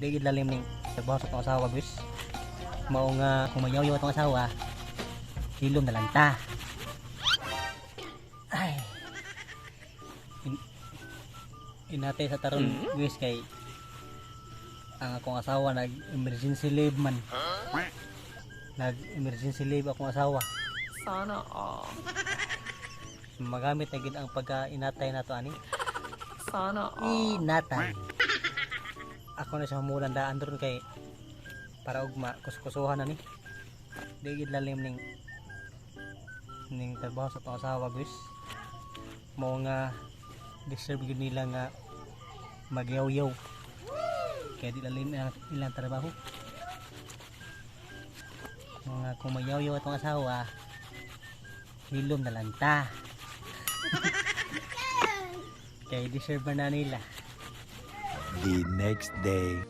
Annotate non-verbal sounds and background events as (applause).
di gid lalim ning trabaho sa tong asawa guys mao nga kung mayaw-yaw atong asawa hilom na lang ta. Ay. In- inatay sa taron guys kay ang akong asawa nag emergency leave man. Nag emergency leave akong asawa. Sana all. magamit na gid ang pagka inatay nato ani. Sana all. inatay ako na siya mulan daan doon kay para ugma kuskusuhan na ni. Di gid lalim ning ning trabaho sa tong asawa guys. Mo nga deserve gid nila nga magyaw-yaw. Kaya di lalim ang ilang trabaho. Mga kung magyaw-yaw atong asawa hilom na lang ta. (laughs) Kaya deserve na nila the next day.